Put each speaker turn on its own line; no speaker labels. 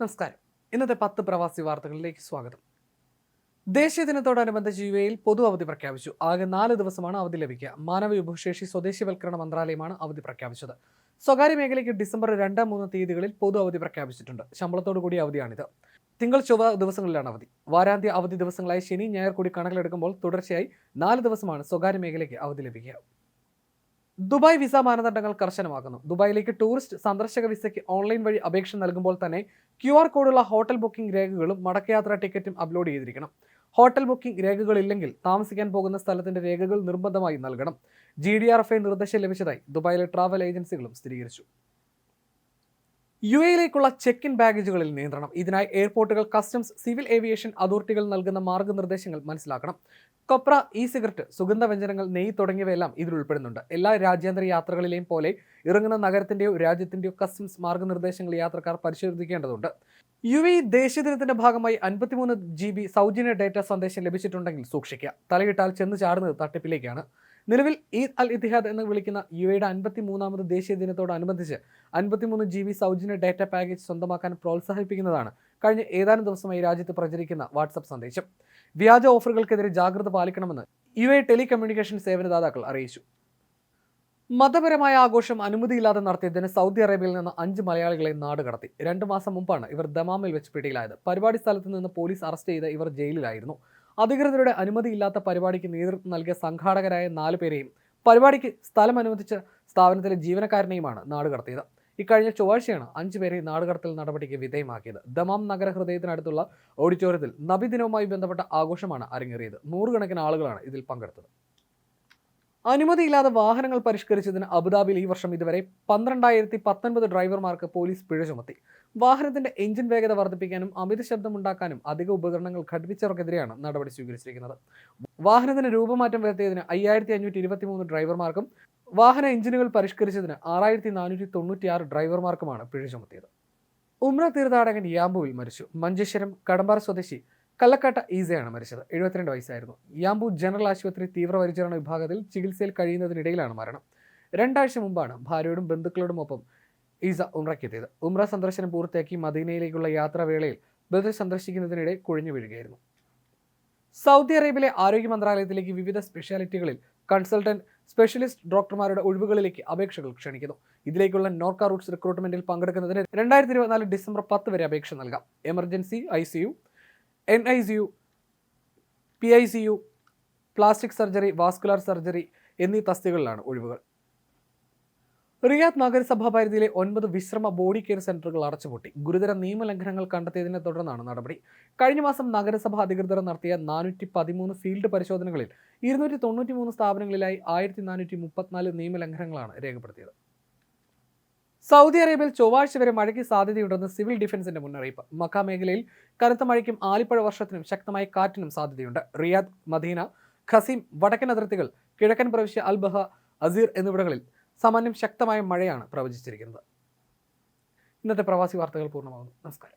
നമസ്കാരം. ഇന്നത്തെ പത്ത് പ്രവാസി വാർത്തകളിലേക്ക് സ്വാഗതം. ദേശീയ ദിനത്തോടനുബന്ധിച്ച് യു എയിൽ പൊതു അവധി പ്രഖ്യാപിച്ചു. ആകെ നാല് ദിവസമാണ് അവധി ലഭിക്കുക. മാനവ വിഭവശേഷി സ്വദേശിവൽക്കരണ മന്ത്രാലയമാണ് അവധി പ്രഖ്യാപിച്ചത്. സ്വകാര്യ മേഖലയ്ക്ക് ഡിസംബർ രണ്ട് മൂന്ന് തീയതികളിൽ പൊതു അവധി പ്രഖ്യാപിച്ചിട്ടുണ്ട്. ശമ്പളത്തോടു കൂടിയ അവധിയാണിത്. തിങ്കൾ ചൊവ്വ ദിവസങ്ങളിലാണ് അവധി. വാരാന്ത്യ അവധി ദിവസങ്ങളായി ശനി ഞായർ കൂടി കണക്കിലെടുക്കുമ്പോൾ തുടർച്ചയായി നാല് ദിവസമാണ് സ്വകാര്യ മേഖലയ്ക്ക് അവധി ലഭിക്കുക. ദുബായ് വിസ മാനദണ്ഡങ്ങൾ കർശനമാക്കുന്നു. ദുബായിലേക്ക് ടൂറിസ്റ്റ് സന്ദർശക വിസയ്ക്ക് ഓൺലൈൻ വഴി അപേക്ഷ നൽകുമ്പോൾ തന്നെ ക്യു ആർ കോഡുള്ള ഹോട്ടൽ ബുക്കിംഗ് രേഖകളും മടക്കയാത്രാ ടിക്കറ്റും അപ്ലോഡ് ചെയ്തിരിക്കണം. ഹോട്ടൽ ബുക്കിംഗ് രേഖകളില്ലെങ്കിൽ താമസിക്കാൻ പോകുന്ന സ്ഥലത്തിന്റെ രേഖകൾ നിർബന്ധമായി നൽകണം. G D R F I നിർദ്ദേശം ലഭിച്ചതായി ദുബായിലെ ട്രാവൽ ഏജൻസികളും സ്ഥിരീകരിച്ചു. യു എയിലേക്കുള്ള ചെക്ക് ഇൻ ബാഗേജുകളിൽ നിയന്ത്രണം. ഇതിനായി എയർപോർട്ടുകൾ കസ്റ്റംസ് സിവിൽ ഏവിയേഷൻ അതോറിറ്റികൾ നൽകുന്ന മാർഗനിർദ്ദേശങ്ങൾ മനസ്സിലാക്കണം. കൊപ്ര ഇ സിഗരറ്റ് സുഗന്ധവ്യഞ്ജനങ്ങൾ നെയ്യ് തുടങ്ങിയവയെല്ലാം ഇതിൽ ഉൾപ്പെടുന്നുണ്ട്. എല്ലാ രാജ്യാന്തര യാത്രകളിലെയും പോലെ ഇറങ്ങുന്ന നഗരത്തിന്റെയോ രാജ്യത്തിന്റെയോ കസ്റ്റംസ് മാർഗനിർദ്ദേശങ്ങൾ യാത്രക്കാർ പരിശോധിക്കേണ്ടതുണ്ട്. യു എ ദേശീയ ദിനത്തിന്റെ ഭാഗമായി അൻപത്തിമൂന്ന് ജി ബി സൗജന്യ ഡേറ്റ സന്ദേശം ലഭിച്ചിട്ടുണ്ടെങ്കിൽ സൂക്ഷിക്കുക. തലയിട്ടാൽ ചെന്ന് ചാടുന്നത് തട്ടിപ്പിലേക്കാണ്. നിലവിൽ ഈദ് അൽ ഇത്തിഹാദ് എന്ന് വിളിക്കുന്ന യു എയുടെ അൻപത്തി മൂന്നാമത് ദേശീയ ദിനത്തോടനുബന്ധിച്ച് അൻപത്തിമൂന്ന് ജി ബി സൗജന്യ ഡാറ്റ പാക്കേജ് സ്വന്തമാക്കാൻ പ്രോത്സാഹിപ്പിക്കുന്നതാണ് കഴിഞ്ഞ ഏതാനും ദിവസമായി രാജ്യത്ത് പ്രചരിക്കുന്ന വാട്സപ്പ് സന്ദേശം. വ്യാജ ഓഫറുകൾക്കെതിരെ ജാഗ്രത പാലിക്കണമെന്ന് യു എ ടെലികമ്മ്യൂണിക്കേഷൻ സേവനദാതാക്കൾ അറിയിച്ചു. മതപരമായ ആഘോഷം അനുമതിയില്ലാതെ നടത്തിയതിന് സൗദി അറേബ്യയിൽ നിന്ന് അഞ്ച് മലയാളികളെ നാട് കടത്തി. രണ്ടു മാസം മുമ്പാണ് ഇവർ ദമാമിൽ വെച്ച് പിടിയിലായത്. പരിപാടി സ്ഥലത്ത് നിന്ന് പോലീസ് അറസ്റ്റ് ചെയ്ത് ഇവർ ജയിലിലായിരുന്നു. അധികൃതരുടെ അനുമതിയില്ലാത്ത പരിപാടിക്ക് നേതൃത്വം നൽകിയ സംഘാടകരായ നാല് പേരെയും പരിപാടിക്ക് സ്ഥലം അനുവദിച്ച സ്ഥാപനത്തിലെ ജീവനക്കാരനെയുമാണ് നാട് കടത്തിയത് ഇക്കഴിഞ്ഞ ചൊവ്വാഴ്ചയാണ് അഞ്ചു പേരെ നാടുകടത്തൽ നടപടിക്ക് വിധേയമാക്കിയത്. ദമാം നഗര ഹൃദയത്തിനടുത്തുള്ള ഓഡിറ്റോറിയത്തിൽ നബിദിനവുമായി ബന്ധപ്പെട്ട ആഘോഷമാണ് അരങ്ങേറിയത്. നൂറുകണക്കിന് ആളുകളാണ് ഇതിൽ പങ്കെടുത്തത്. അനുമതിയില്ലാതെ വാഹനങ്ങൾ പരിഷ്കരിച്ചതിന് അബുദാബിയിൽ ഈ വർഷം ഇതുവരെ പന്ത്രണ്ടായിരത്തി പത്തൊൻപത് ഡ്രൈവർമാർക്ക് പോലീസ് പിഴ ചുമത്തി. വാഹനത്തിന്റെ എഞ്ചിൻ വേഗത വർദ്ധിപ്പിക്കാനും അമിത ശബ്ദമുണ്ടാക്കാനും അധിക ഉപകരണങ്ങൾ ഘടിപ്പിച്ചവർക്കെതിരെയാണ് നടപടി സ്വീകരിച്ചിരിക്കുന്നത്. വാഹനത്തിന് രൂപമാറ്റം വരുത്തിയതിന് അയ്യായിരത്തി അഞ്ഞൂറ്റി ഇരുപത്തി മൂന്ന് ഡ്രൈവർമാർക്കും വാഹന എഞ്ചിനുകൾ പരിഷ്കരിച്ചതിന് ആറായിരത്തി നാനൂറ്റി തൊണ്ണൂറ്റിയാറ് ഡ്രൈവർമാർക്കുമാണ് പിഴ ചുമത്തിയത്. ഉമ്ര തീർത്ഥാടകൻ യാമ്പുവിൽ മരിച്ചു. മഞ്ചേശ്വരം കടമ്പാറ സ്വദേശി കല്ലക്കാട്ട ഈസയാണ് മരിച്ചത്. എഴുപത്തിരണ്ട് വയസ്സായിരുന്നു. യാമ്പു ജനറൽ ആശുപത്രി തീവ്രപരിചരണ വിഭാഗത്തിൽ ചികിത്സയിൽ കഴിയുന്നതിനിടയിലാണ് മരണം. രണ്ടാഴ്ച മുമ്പാണ് ഭാര്യയോടും ബന്ധുക്കളോടുമൊപ്പം ഈസ ഉമ്രയ്ക്കെത്തിയത് ഉമ്ര സന്ദർശനം പൂർത്തിയാക്കി മദീനയിലേക്കുള്ള യാത്രാവേളയിൽ ബന്ധു സന്ദർശിക്കുന്നതിനിടെ കുഴിഞ്ഞു വീഴുകയായിരുന്നു. സൗദി അറേബ്യയിലെ ആരോഗ്യ മന്ത്രാലയത്തിലേക്ക് വിവിധ സ്പെഷ്യാലിറ്റികളിൽ കൺസൾട്ടന്റ് സ്പെഷ്യലിസ്റ്റ് ഡോക്ടർമാരുടെ ഒഴിവുകളിലേക്ക് അപേക്ഷകൾ ക്ഷണിക്കുന്നു. ഇതിലേക്കുള്ള നോർക്ക റൂട്ട്സ് റിക്രൂട്ട്മെന്റിൽ പങ്കെടുക്കുന്നതിന് രണ്ടായിരത്തി ഇരുപത്തിനാല് ഡിസംബർ പത്ത് വരെ അപേക്ഷ നൽകാം. Emergency I N I C U P I C U plastic surgery vascular surgery എന്നീ തസ്തികളിലാണ് ഒഴിവുകൾ. റിയാദ് നഗരസഭാ പരിധിയിലെ ഒൻപത് വിശ്രമ ബോഡി കെയർ സെന്ററുകൾ അടച്ചുപൂട്ടി. ഗുരുതര നിയമലംഘനങ്ങൾ കണ്ടെത്തിയതിനെ തുടർന്നാണ് നടപടി. കഴിഞ്ഞ മാസം നഗരസഭാ അധികൃതർ നടത്തിയ നാനൂറ്റി പതിമൂന്ന് ഫീൽഡ് പരിശോധനകളിൽ ഇരുന്നൂറ്റി തൊണ്ണൂറ്റി മൂന്ന് സ്ഥാപനങ്ങളിലായി ആയിരത്തി നാനൂറ്റി മുപ്പത്തിനാല് നിയമലംഘനങ്ങളാണ് രേഖപ്പെടുത്തിയത്. സൗദി അറേബ്യയിൽ ചൊവ്വാഴ്ച വരെ മഴയ്ക്ക് സാധ്യതയുണ്ടെന്ന് സിവിൽ ഡിഫൻസിന്റെ മുന്നറിയിപ്പ്. മക്ക മേഖലയിൽ കനത്ത മഴയ്ക്കും ആലിപ്പഴ വർഷത്തിനും ശക്തമായ കാറ്റിനും സാധ്യതയുണ്ട്. റിയാദ് മദീന ഖസീം വടക്കൻ അതിർത്തികൾ കിഴക്കൻ പ്രവിശ്യ അൽബഹ അസീർ എന്നിവിടങ്ങളിൽ സാമാന്യം ശക്തമായ മഴയാണ് പ്രവചിച്ചിരിക്കുന്നത്. ഇന്നത്തെ പ്രവാസി വാർത്തകൾ പൂർണമാകുന്നു. നമസ്കാരം.